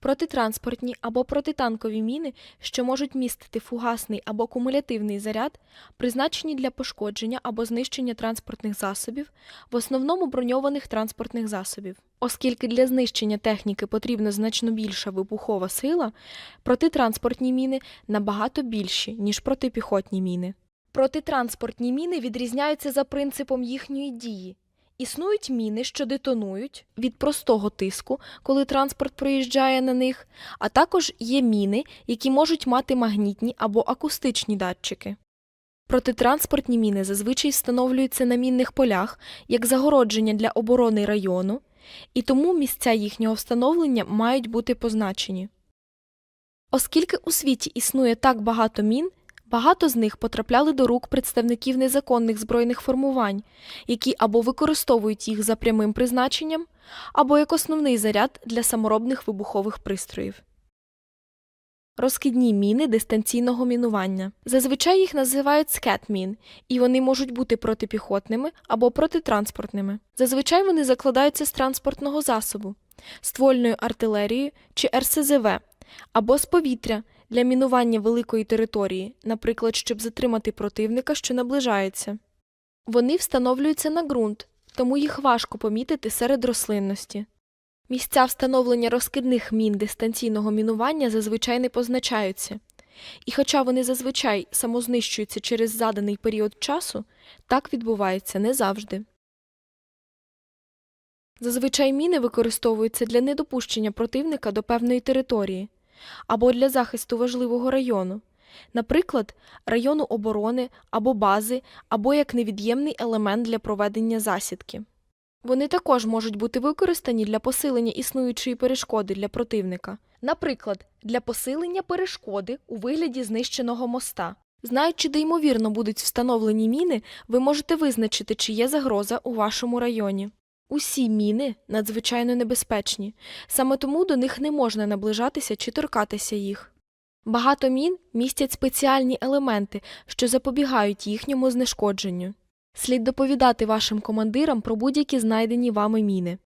Протитранспортні або протитанкові міни, що можуть містити фугасний або кумулятивний заряд, призначені для пошкодження або знищення транспортних засобів, в основному броньованих транспортних засобів. Оскільки для знищення техніки потрібна значно більша вибухова сила, протитранспортні міни набагато більші, ніж протипіхотні міни. Протитранспортні міни відрізняються за принципом їхньої дії. Існують міни, що детонують від простого тиску, коли транспорт проїжджає на них, а також є міни, які можуть мати магнітні або акустичні датчики. Протитранспортні міни зазвичай встановлюються на мінних полях як загородження для оборони району, і тому місця їхнього встановлення мають бути позначені. Оскільки у світі існує так багато мін, багато з них потрапляли до рук представників незаконних збройних формувань, які або використовують їх за прямим призначенням, або як основний заряд для саморобних вибухових пристроїв. Розкидні міни дистанційного мінування. Зазвичай їх називають скетмін, і вони можуть бути протипіхотними або протитранспортними. Зазвичай вони закладаються з транспортного засобу, ствольною артилерією чи РСЗВ, або з повітря для мінування великої території, наприклад, щоб затримати противника, що наближається. Вони встановлюються на ґрунт, тому їх важко помітити серед рослинності. Місця встановлення розкидних мін дистанційного мінування зазвичай не позначаються, і хоча вони зазвичай самознищуються через заданий період часу, так відбувається не завжди. Зазвичай міни використовуються для недопущення противника до певної території або для захисту важливого району, наприклад, району оборони або бази, або як невід'ємний елемент для проведення засідки. Вони також можуть бути використані для посилення існуючої перешкоди для противника, наприклад, для посилення перешкоди у вигляді знищеного моста. Знаючи, де ймовірно будуть встановлені міни, ви можете визначити, чи є загроза у вашому районі. Усі міни надзвичайно небезпечні, саме тому до них не можна наближатися чи торкатися їх. Багато мін містять спеціальні елементи, що запобігають їхньому знешкодженню. Слід доповідати вашим командирам про будь-які знайдені вами міни.